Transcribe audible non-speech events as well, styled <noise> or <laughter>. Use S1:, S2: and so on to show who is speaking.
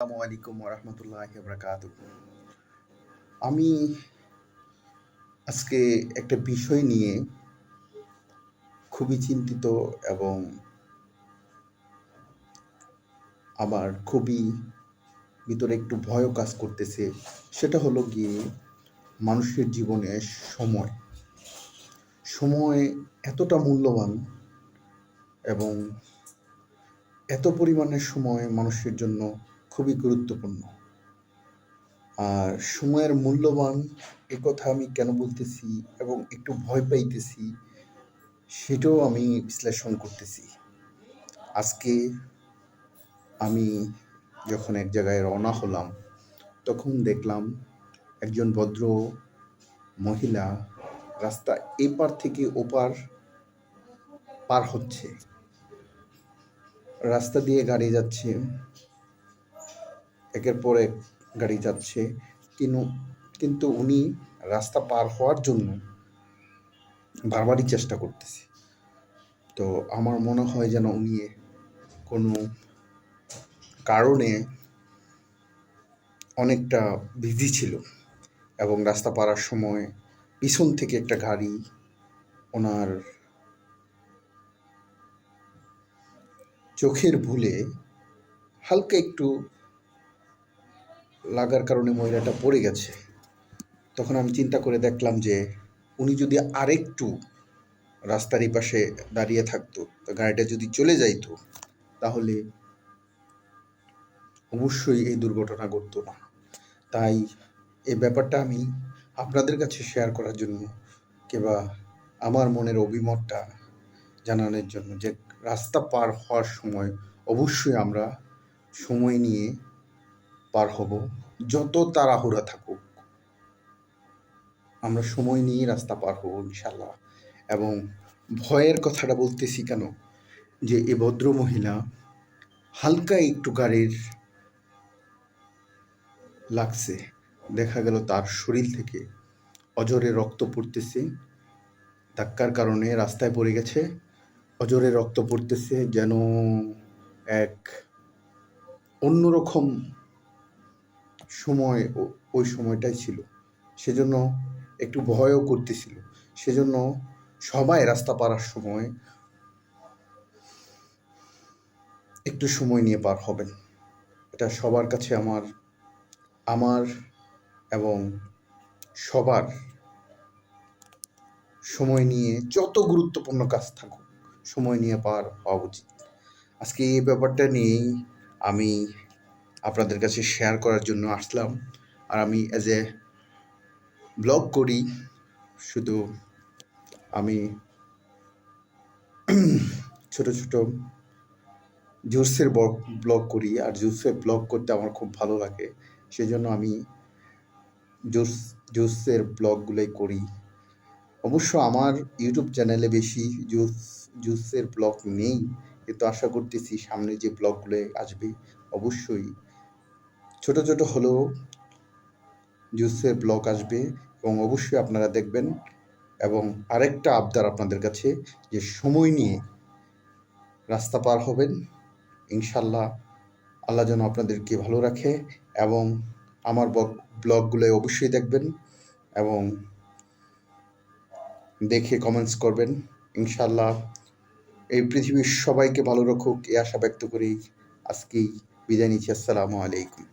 S1: আসসালামু আলাইকুম বরকাত আমি আজকে একটা বিষয় নিয়ে খুবই চিন্তিত এবং আমার খুবই ভিতরে একটু ভয়ও কাজ করতেছে, সেটা হলো গিয়ে মানুষের জীবনে সময়। সময় এতটা মূল্যবান এবং এত পরিমাণের সময় মানুষের জন্য খুবই গুরুত্বপূর্ণ। আর সময়ের মূল্যবান কথা আমি কেন বলতেছি এবং একটু ভয় পাইতেছি, সেটাও আমি বিশ্লেষণ করতেছি। আজকে আমি যখন এক জায়গায় রওনা হলাম, তখন দেখলাম একজন ভদ্র মহিলা রাস্তা এপার থেকে ওপার পার হচ্ছে। রাস্তা দিয়ে গাড়ি যাচ্ছে। একের পর এক গাড়ি যাচ্ছে। কিন্তু কিন্তু উনি রাস্তা পার হওয়ার জন্য বারবারই চেষ্টা করতেছে। তো আমার মনে হয় যেন উনি কোনো কারণে অনেকটা বিজি ছিল এবং রাস্তা পারার সময় পিছন থেকে একটা গাড়ি ওনার চোখের ভুলে হালকা একটু লাগার কারণে মহিলাটা পড়ে গেছে। তখন আমি চিন্তা করে দেখলাম যে, উনি যদি আরেকটু রাস্তার এই পাশে দাঁড়িয়ে থাকতো গাড়িটা যদি চলে যাইতো, তাহলে অবশ্যই এই দুর্ঘটনা ঘটতো না। তাই এই ব্যাপারটা আমি আপনাদের কাছে শেয়ার করার জন্য কিংবা আমার মনের অভিমতটা জানানোর জন্য যে, রাস্তা পার হওয়ার সময় অবশ্যই আমরা সময় নিয়ে পার হব, যত তাড়াহুড়া থাকুক, আমরা সময় নিয়ে রাস্তা পার হব ইনশাল্লাহ এবং ভয়ের কথাটা বলতেছি কেন? যে এ ভদ্র মহিলা হালকা একটু গাড়ির লাগছে, দেখা গেল তার শরীর থেকে অজরে রক্ত পড়তেছে, ধাক্কার কারণে রাস্তায় পড়ে গেছে, অজরে রক্ত পড়তেছে যেন এক অন্যরকম সময় ওই সময়টাই ছিল। সেজন্য একটু ভয়ও করতেছিল। সেজন্য সবাই রাস্তা পারার সময় একটু সময় নিয়ে পার হবেন। এটা সবার কাছে আমার আমার এবং সবার সময় নিয়ে যত গুরুত্বপূর্ণ কাজ থাকুক, সময় নিয়ে পার হওয়া উচিত। আজকে এই ব্যাপারটা নিয়েই আমি আপনাদের কাছে শেয়ার করার জন্য আসলাম। আর আমি অ্যাজ এ ব্লগ করি, শুধু আমি <clears throat> ছোট ছোট জুসের ব্লগ করি। আর জুসের ব্লগ করতে আমার খুব ভালো লাগে। সেই জন্য আমি জুস জুসের ব্লগগুলোই করি। অবশ্য আমার ইউটিউব চ্যানেলে বেশি জুস জুসের ব্লগ নেই। কিন্তু আশা করতেছি সামনে যে ব্লগগুলো আসবে, অবশ্যই ছোট ছোট হলেও জুসের ব্লগ আসবে এবং অবশ্যই আপনারা দেখবেন এবং আরেকটা আবদার আপনাদের কাছে যে সময় নিয়ে রাস্তা পার হবেন, ইনশাল্লাহ আল্লাহ যেন আপনাদেরকে ভালো রাখে এবং আমার ব্লগগুলো অবশ্যই দেখবেন এবং দেখে কমেন্টস করবেন। ইনশাল্লাহ এই পৃথিবীর সবাইকে ভালো রাখুক এ আশা ব্যক্ত করেই আজকেই বিদায় নিচ্ছি। আসসালামু আলাইকুম।